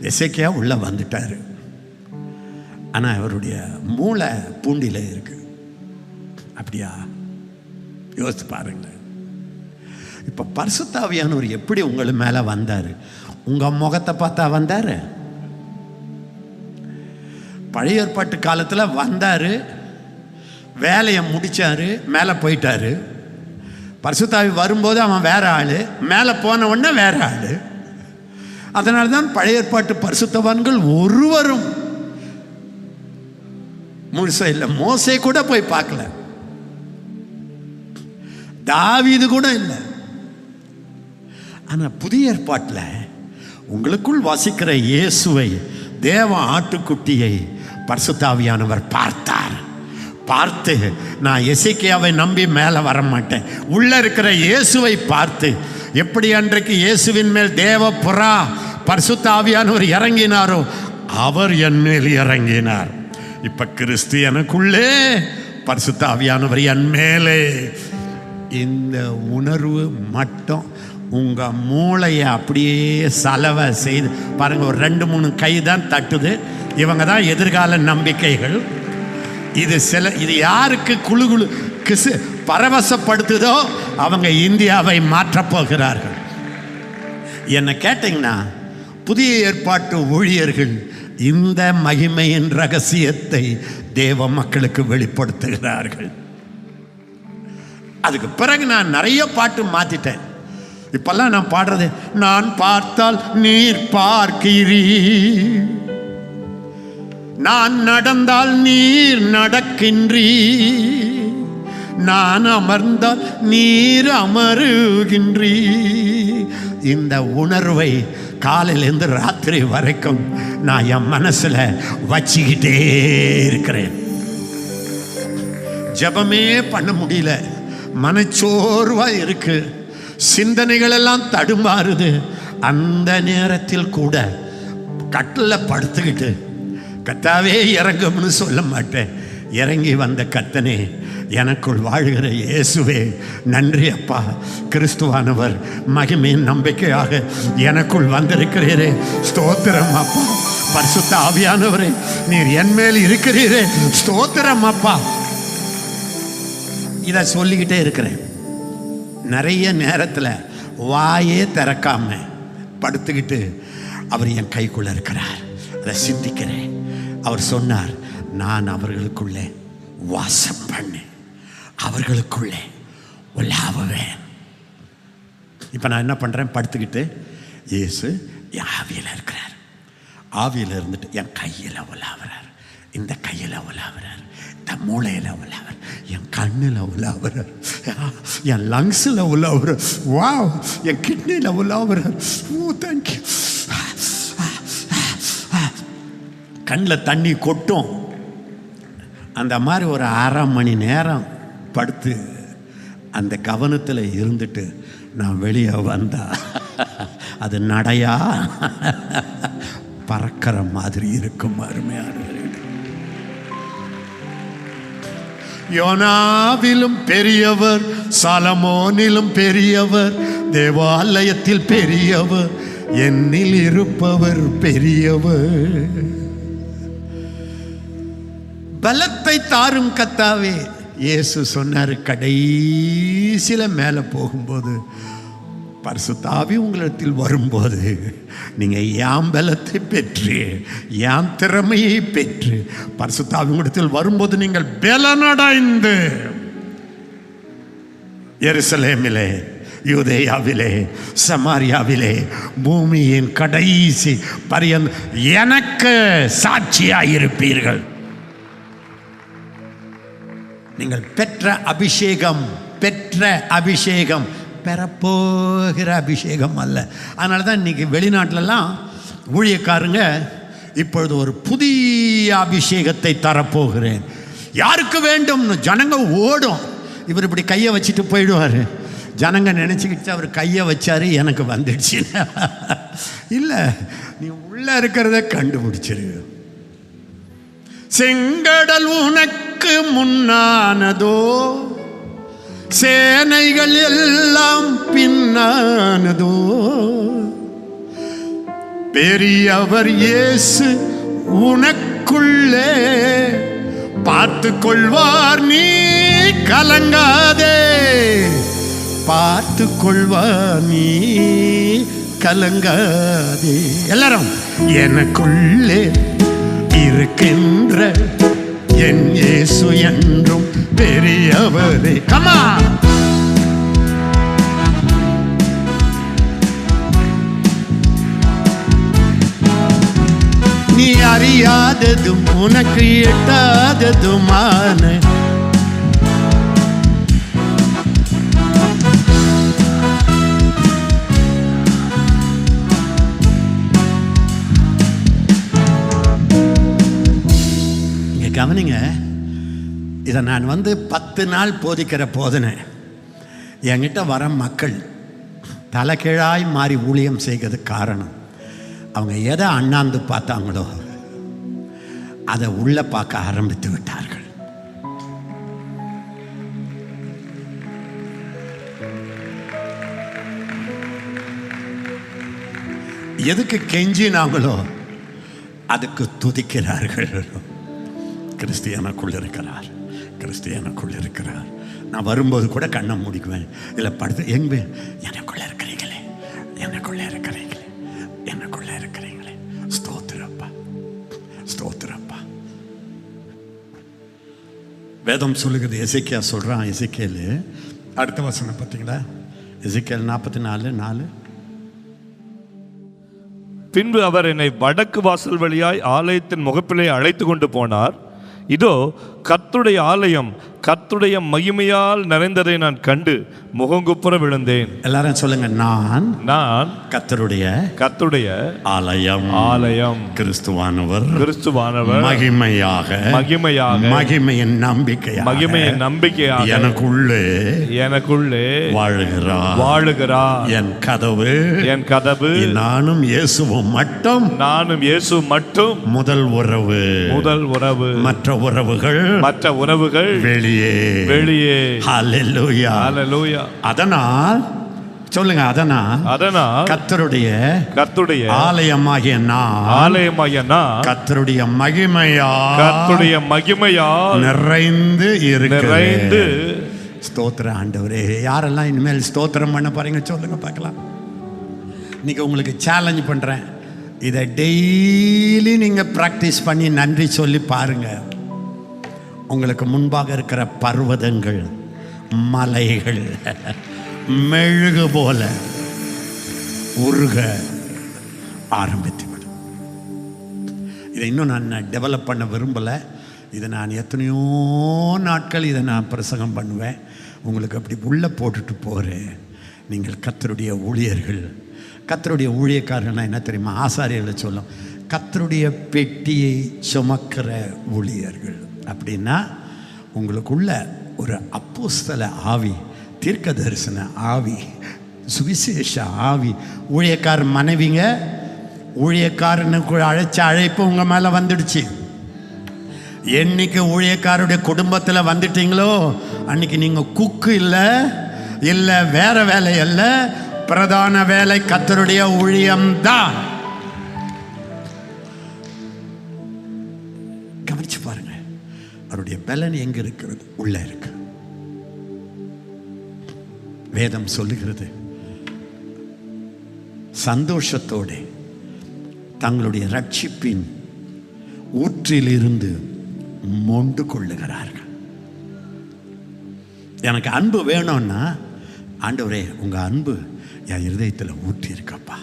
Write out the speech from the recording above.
எசைக்கியா உள்ளே வந்துட்டார். ஆனால் அவருடைய மூளை பூண்டில இருக்கு. அப்படியா? யோசித்து பாருங்களேன். இப்போ பர்சுத்தாவியானவர் எப்படி உங்கள் மேலே வந்தார்? உங்கள் முகத்தை பார்த்தா வந்தார்? பழைய ஏற்பாட்டு காலத்தில் வந்தார். வேலையை முடித்தார் மேலே போயிட்டாரு. பரிசுத்தாவி வரும்போது அவன் வேற ஆள் மேலே போன உடனே வேற ஆள். அதனால தான் பழைய ஏற்பாட்டு பரிசுத்தவான்கள் ஒருவரும் முழுசா இல்லை மோசே கூட போய் பார்க்கல. தாவிது கூட இல்லை. ஆனால் புதிய ஏற்பாட்டில் உங்களுக்குள் வாசிக்கிற இயேசுவை தேவ ஆட்டுக்குட்டியை பரிசுத்தாவியானவர் பார்த்தார். பார்த்து நான் எசேக்கியாவை நம்பி மேலே வர மாட்டேன் உள்ளே இருக்கிற இயேசுவை பார்த்து எப்படி அன்றைக்கு இயேசுவின் மேல் தேவ புறா பரிசுத்தாவியானவர் இறங்கினாரோ அவர் என் மேல் இறங்கினார். இப்ப கிறிஸ்து எனக்குள்ளே பரிசுத்தாவியானவர் என் மேலே. இந்த உணர்வு மட்டும் உங்க மூளையை அப்படியே சலவை செய்து பாருங்க ஒரு ரெண்டு மூணு கை தான் தட்டுது. இவங்க தான் எதிர்கால நம்பிக்கைகள். இது சில இது யாருக்கு குழு குழு கிசு பரவசப்படுத்துதோ அவங்க இந்தியாவை மாற்றப் போகிறார்கள். என்ன கேட்டிங்கன்னா புதிய ஏற்பாட்டு ஊழியர்கள் இந்த மகிமையின் ரகசியத்தை தேவ மக்களுக்கு வெளிப்படுத்துகிறார்கள். அதுக்கு பிறகு நான் நிறைய பாட்டு மாத்திட்டேன். இப்பெல்லாம் நான் பாடுறது நான் பார்த்தால் நீர் பார்க்கிறீ நான் நடந்தால் நீர் நடக்கின்றீ நான் அமர்ந்தால் நீர் அமருகின்றீ. இந்த உணர்வை காலையிலேருந்து ராத்திரி வரைக்கும் நான் என் மனசில் வச்சுக்கிட்டே இருக்கிறேன். ஜெபமே பண்ண முடியல. மனச்சோர்வாக இருக்கு. சிந்தனைகள் எல்லாம் தடுமாறுது. அந்த நேரத்தில் கூட கட்டில் படுத்துக்கிட்டு கத்தாவே இறங்கும்னு சொல்ல மாட்டேன். இறங்கி வந்த கத்தனே எனக்குள் வாழ்கிற இயேசுவே நன்றி அப்பா. கிறிஸ்துவானவர் மகிமையின் நம்பிக்கையாக எனக்குள் வந்திருக்கிறீரே. ஸ்தோத்திரம் அப்பா. பரிசுத்த ஆவியானவரே நீர் என் மேல் இருக்கிறீரே. ஸ்தோத்திரம் அப்பா. இதை சொல்லிக்கிட்டே இருக்கிறேன். நிறைய நேரத்தில் வாயே திறக்காம படுத்துக்கிட்டு அவர் என் கைக்குள்ள இருக்கிறார். அதை சிந்திக்கிறேன். அவர் சொன்னார் நான் அவர்களுக்குள்ளே வாசம் பண்ணேன் அவர்களுக்குள்ளே உலாவுவேன். இப்போ நான் என்ன பண்ணுறேன் படுத்துக்கிட்டு இயேசு என் ஆவியில் இருக்கிறார். ஆவியில் இருந்துட்டு என் கையில் உலாவுறார். இந்த கையில் உலாவுறார். இந்த மூளையில் உலாவர் என் கண்ணில் உலாவுறார். என் லங்ஸில் உலாவுறார். வாவ் என் கிட்னியில் உலாவுறார். ஓ தேங்க்யூ கண்ணில் தண்ணி கொட்டும். அந்த மாதிரி ஒரு அரை மணி நேரம் படுத்து அந்த கவனத்தில் இருந்துட்டு நான் வெளியே வந்தா அது நடையா? பறக்கிற மாதிரி இருக்கும் அருமையானவர்களே. யோனாவிலும் பெரியவர் சலமோனிலும் பெரியவர் தேவாலயத்தில் பெரியவர் என்னில் இருப்பவர் பெரியவர். பலத்தை தாரும் கத்தாவே இயேசு சொன்னார் கடைசியில மேலே போகும்போது பரிசுத்தாவி உங்களிடத்தில் வரும்போது நீங்கள் யாம் பலத்தை பெற்று யாம் திறமையை பெற்று பரிசுத்தாவி உங்களிடத்தில் வரும்போது நீங்கள் பலனடைந்து எருசலேமிலே யூதேயாவிலே சமாரியாவிலே பூமியின் கடைசி பரியன் எனக்கு சாட்சியாக இருப்பீர்கள் நீங்கள் பெற்ற அபிஷேகம் பெற்ற அபிஷேகம் பெறப்போகிற அபிஷேகம் அல்ல. அதனால தான் இன்னைக்கு வெளிநாட்டிலலாம் ஊழியக்காரங்க இப்பொழுது ஒரு புதிய அபிஷேகத்தை தரப்போகிறேன். யாருக்கு வேண்டும்னு? ஜனங்க ஓடும். இவர் இப்படி கையை வச்சுட்டு போயிடுவார். ஜனங்க நினச்சிக்கிட்டு அவர் கையை வச்சாரு எனக்கு வந்துடுச்சு. இல்லை நீ உள்ளே இருக்கிறத கண்டுபிடிச்சிரு. செங்கடல் உனக்கு முன்னானதோ? சேனைகள் எல்லாம் பின்னானதோ? பெரியவர் இயேசு உனக்குள்ளே பார்த்து கொள்வார் நீ கலங்காதே. பார்த்து கொள்வார் நீ கலங்காதே. எல்லாரும் எனக்குள்ளே இருக்கின்ற என் இயேசு என்றும் பெரியவரே. கமா நீ அறியாததும் உனக்கு எட்டாததுமான கவனிங்க இதை நான் வந்து பத்து நாள் போதிக்கிற போதனை என்கிட்ட வர மக்கள் தலைகீழாய் மாறி ஊழியம் செய்கிறது காரணம். அவங்க எதை அண்ணாந்து பார்த்தாங்களோ அதை உள்ள பார்க்க ஆரம்பித்து விட்டார்கள். எதுக்கு கெஞ்சினாங்களோ அதுக்கு துதிக்கிறார்கள். கிறிஸ்தியனுக்குள் இருக்கிறார் கிறிஸ்தியனுக்குள் இருக்கிறார் நான் வரும்போது கூட கண்ணை மூடிக்குவேன். இல்லை படுத்து எங்கே? எனக்குள்ள இருக்கிறீங்களே எனக்குள்ள இருக்கிறீங்களே எனக்குள்ள இருக்கிறீங்களே ஸ்தோத்திரப்பா ஸ்தோத்திரப்பா வேதம் சொல்லுகிறது எசைக்கியா சொல்கிறான் எசைக்கேல் அடுத்த வசனம் பார்த்தீங்களா? எசைக்கேல் நாற்பத்தி நாலு. நாலு பின்பு அவர் என்னை வடக்கு வாசல் வழியாய் ஆலயத்தின் முகப்பிலே அழைத்து கொண்டு போனார். இதோ கர்த்தருடைய ஆலயம் கர்த்தருடைய மகிமையால் நிறைந்ததை நான் கண்டு முகங்குப்புற விழுந்தேன். எல்லாரும் சொல்லுங்க நான் நான் கத்தருடைய கர்த்தருடைய ஆலயம். ஆலயம். கிறிஸ்துவானவர். கிறிஸ்துவானவர். மகிமையாக. மகிமையாக. மகிமையின் நம்பிக்கையாக. மகிமையின் நம்பிக்கையாக. எனக்குள்ளே எனக்குள்ளே வாழுகிறார். வாழுகிறார். என் கதவு. என் கதவு. நானும் இயேசுவும் மட்டும். நானும் இயேசு மட்டும். முதல் உறவு. முதல் உறவு. மற்ற உறவுகள். மற்ற உறவுகள் வெளியே. வெளியே. ஹalleluya. ஹalleluya. அதனால் சொல்லுங்க அதனால் அதனால் கத்தருடைய கர்த்துடைய ஆலயமாகிய நான் ஆலயமாகிய நான் கத்தருடைய மகிமையா கர்த்துடைய மகிமையால் நிறைந்து இருக்கிறேன். நிறைந்து ஸ்தோத்திர ஆண்டவரே யாரெல்லாம் இனிமேல் ஸ்தோத்திரம் பண்ண போறீங்க சொல்லுங்க பார்க்கலாம். இன்னைக்கு உங்களுக்கு சேலஞ்ச் பண்றேன். இதை டெய்லி நீங்க ப்ராக்டிஸ் பண்ணி நன்றி சொல்லி பாருங்க. உங்களுக்கு முன்பாக இருக்கிற பர்வதங்கள் மலைகள் மெழுகு போல உருக ஆரம்பித்து விடும் இதை இன்னும் நான் டெவலப் பண்ண விரும்பலை. இதை நான் எத்தனையோ நாட்கள் இதை நான் பிரசங்கம் பண்ணுவேன். உங்களுக்கு அப்படி உள்ளே போட்டுட்டு போகிறேன் நீங்கள் கத்தருடைய ஊழியர்கள். கத்தருடைய ஊழியக்காரர்கள்னா என்ன தெரியுமா? ஆசாரியர்களை சொல்லும். கத்தருடைய பெட்டியை சுமக்கிற ஊழியர்கள். அப்படின்னா உங்களுக்குள்ள ஒரு அப்போஸ்தல ஆவி தீர்க்க தரிசன ஆவி சுவிசேஷ ஆவி. ஊழியக்கார மனைவிங்க ஊழியக்காரனுக்கு அழைச்ச அழைப்பு உங்கள் மேலே வந்துடுச்சு. என்னைக்கு ஊழியக்காருடைய குடும்பத்தில் வந்துட்டீங்களோ அன்னைக்கு நீங்கள் குக்கு இல்லை இல்லை வேற வேலை இல்லை பிரதான வேலை கத்தருடைய ஊழியம்தான். பலன் எங்க இருக்கிறது? உள்ள இருக்கு. வேதம் சொல்லுகிறது சந்தோஷத்தோடு தங்களுடைய ரட்சிப்பின் ஊற்றிலிருந்து மொண்டு கொள்ளுகிறார்கள். எனக்கு அன்பு வேணும்னா ஆண்டவரே உங்க அன்பு என் இருதயத்தில் ஊற்றி இருக்கப்பா